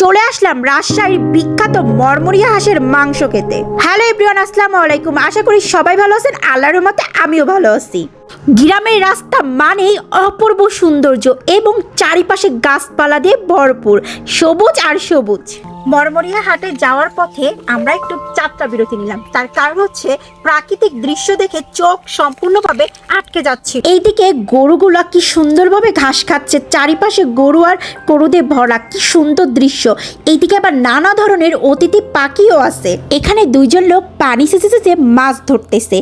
চলে আসলাম রাজশাহীর বিখ্যাত মরমরিয়া হাঁসের মাংস খেতে। হ্যালো এভরিওয়ান আসসালামু আলাইকুম। আশা করি সবাই ভালো আছেন। আল্লাহর রহমতে আমিও ভালো আছি। গ্রামের রাস্তা মানেই অপূর্ব সৌন্দর্য এবং চারিপাশে গাছপালা দিয়ে ভরপুর, সবুজ আর সবুজ। মরমরিয়া হাটে যাওয়ার পথে আমরা একটু যাত্রা বিরতি নিলাম। তার কারণ হচ্ছে প্রাকৃতিক দৃশ্য দেখে চোখ সম্পূর্ণভাবে আটকে যাচ্ছে। এইদিকে গরুগুলা কি সুন্দরভাবে ঘাস খাচ্ছে, চারিপাশে গরু আর গরুদের ভরা কি সুন্দর দৃশ্য। এইদিকে আবার নানা ধরনের অতিথি পাখিও আছে। এখানে দুইজন লোক পানি সেচে সেচে মাছ ধরতেছে।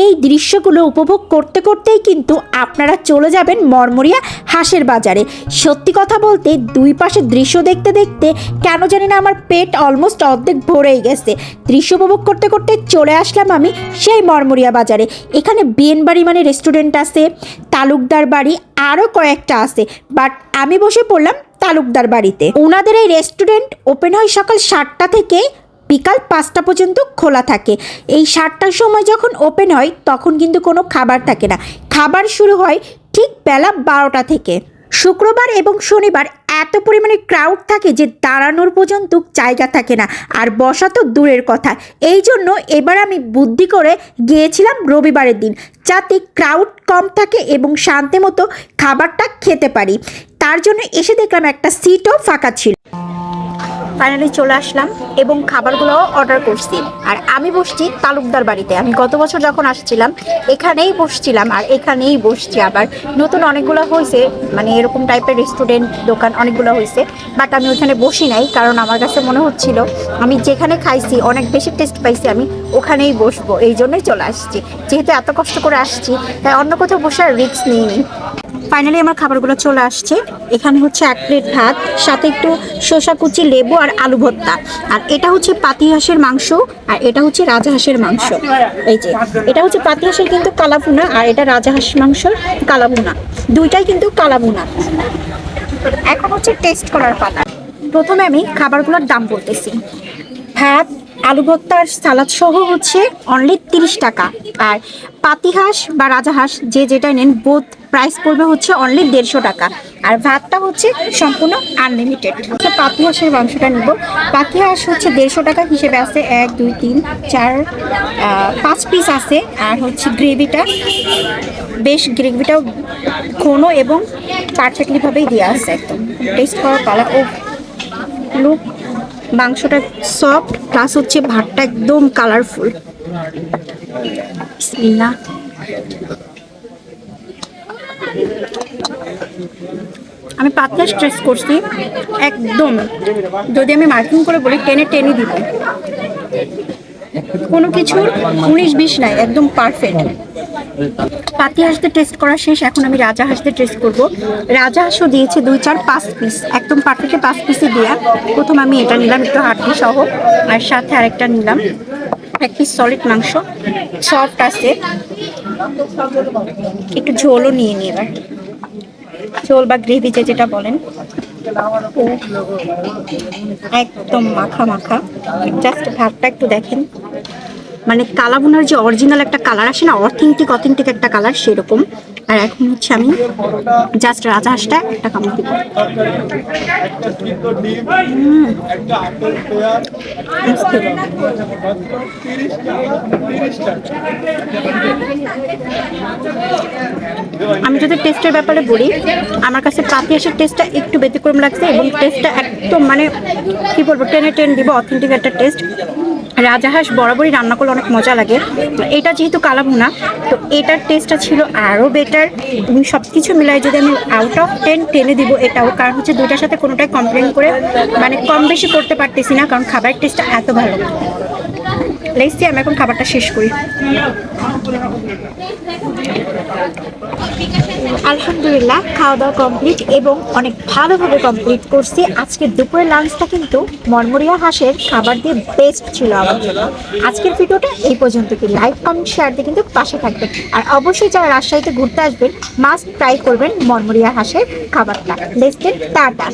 এই দৃশ্যগুলো উপভোগ করতে করতেই কিন্তু আপনারা চলে যাবেন মরমরিয়া হাঁসের বাজারে। সত্যি কথা বলতে দুই পাশে দৃশ্য দেখতে দেখতে কেন জানি না আমার পেট অলমোস্ট অর্ধেক ভরেই গেছে। দৃশ্য উপভোগ করতে করতে চলে আসলাম আমি সেই মরমরিয়া বাজারে। এখানে বিয়েন বাড়ি মানে রেস্টুরেন্ট আছে, তালুকদার বাড়ি আরও কয়েকটা আছে বাট আমি বসে পড়লাম তালুকদার বাড়িতে। ওনাদের এই রেস্টুরেন্ট ওপেন হয় সকাল সাতটা থেকে পাঁচটা পর্যন্ত খোলা থাকে। এই সাতটার সময় যখন ওপেন হয়, তখন কিন্তু কোনো খাবার থাকে না। খাবার শুরু হয় ঠিক বেলা বারোটা থেকে। শুক্রবার এবং শনিবার এত পরিমাণে ক্রাউড থাকে যে দাঁড়ানোর পর্যন্ত জায়গা থাকে না। আর বসা তো দূরের কথা। এই জন্য এবার আমি বুদ্ধি করে গিয়েছিলাম রবিবারের দিন, যাতে ক্রাউড কম থাকে এবং শান্তি মতো খাবারটা খেতে পারি। তার জন্য এসে দেখলাম একটা সিটও ফাঁকা ছিল। ফাইনালি চলে আসলাম এবং খাবারগুলো অর্ডার করছি। আর আমি বসছি তালুকদার বাড়িতে। আমি গত বছর যখন আসছিলাম, এখানেই বসছিলাম আর এখানেই বসছি আবার। নতুন অনেকগুলো হয়েছে মানে এরকম টাইপের রেস্টুরেন্ট দোকান অনেকগুলো হয়েছে বাট আমি ওখানে বসি নাই কারণ আমার কাছে মনে হচ্ছিল আমি যেখানে খাইছি, অনেক বেশি টেস্ট পাইছি, আমি ওখানেই বসবো। এই জন্যই চলে আসছি। যেহেতু এত কষ্ট করে আসছি, তাই অন্য কোথাও বসার রিস্ক নিইনি। ফাইনালি আমার খাবারগুলো চলে আসছে। এখানে হচ্ছে এক প্লেট ভাত, সাথে একটু শসা কুচি, লেবু আর আলু ভর্তা। আর এটা হচ্ছে পাতি হাঁসের মাংস, আর এটা হচ্ছে রাজা হাঁসের মাংস। এই যে, এটা হচ্ছে পাতি হাঁসের কিন্তু কালাভুনা, আর এটা রাজা হাঁস মাংসর কালাভুনা। দুইটাই কিন্তু কালাভুনা। এখন হচ্ছে টেস্ট করার পালা। প্রথমে আমি খাবারগুলোর দাম বলতেছি। ভাত আলু ভর্তা আর সালাদ সহ হচ্ছে অনলি তিরিশ টাকা। আর পাতি হাঁস বা রাজা হাঁস, যে যেটা নেন বোধ প্রাইস পড়বে হচ্ছে অনলি দেড়শো টাকা। আর ভাতটা হচ্ছে সম্পূর্ণ আনলিমিটেড আচ্ছা পাতি হাঁসের মাংসটা নিব। পাতি হাঁস হচ্ছে দেড়শো টাকা হিসেবে আছে, এক, দুই, তিন, চার পাঁচ পিস আছে। আর হচ্ছে গ্রেভিটা, বেশ গ্রেভিটাও ঘন এবং পারফেক্টলিভাবেই দেওয়া আছে একদম। টেস্ট করার পালা ও লুক মাংসটা সফট প্লাস হচ্ছে ভাতটা একদম কালারফুল আমি পাতলা স্ট্রেস করছি, একদম। যদি আমি মার্কিং করে বলি, টেনে টেনে দিব। কোনো কিছুর উনিশ বিশ নাই, একদম পারফেক্ট পাতি হাঁসতে টেস্ট করা শেষ, এখন আমি রাজা হাঁসতে টেস্ট করব। রাজা হাঁসও দিয়েছে দুই, চার, পাঁচ পিস একদম পারফেক্টে পাঁচ পিসে দেওয়া প্রথম আমি এটা নিলাম, একটু হাড্ডি সহ, আর সাথে আরেকটা নিলাম। এক পিস সলিড মাংস সফট আছে। একটু ঝোলও নিয়ে নিই এবার। ঝোল বা গ্রেভি যে যেটা বলেন। একদম মাখা মাখা। জাস্ট ভাতটা একটু দেখেন। মানে কালাবুনার যে অরিজিনাল একটা কালার আসে না অথেন্টিক অথেন্টিক একটা কালার সেরকম। আর এখন হচ্ছে আমি জাস্ট রাজা হাঁসটা একটা কামড় দিব। আমি যদি টেস্টের ব্যাপারে বলি, আমার কাছে পাতি হাঁসের টেস্টটা একটু ব্যতিক্রম লাগছে এবং টেস্টটা একদম মানে কি বলব, টেনে টেন দিব অথেন্টিক একটা টেস্ট রাজাহাঁস বরাবরই রান্না করলে অনেক মজা লাগে। এটা যেহেতু কালাভুনা, তো এটার টেস্টটা ছিল আরও বেটার এবং সব কিছু মিলাই যদি আমি আউট অফ টেন টেনে দিব এটাও, কারণ হচ্ছে দুইটার সাথে কোনোটাই কমপ্লেন করে মানে কম বেশি করতে পারতেছি না, কারণ খাবারের টেস্টটা এত ভালো। লেসি আমি এখন খাবারটা শেষ করি। আলহামদুলিল্লাহ খাওয়া দাওয়া কমপ্লিট এবং অনেক ভালোভাবে কমপ্লিট করছি। আজকে দুপুরের লাঞ্চটা কিন্তু মরমরিয়া হাঁসের খাবার দিয়ে বেস্ট ছিল আমার জন্য। আজকের ভিডিওটা এই পর্যন্ত কি লাইক কমেন্ট শেয়ার দিয়ে কিন্তু পাশে থাকবেন। আর অবশ্যই যারা রাজশাহীতে ঘুরতে আসবেন মাস্ট ট্রাই করবেন মরমরিয়া হাঁসের খাবারটা। লেস্টেড টাটা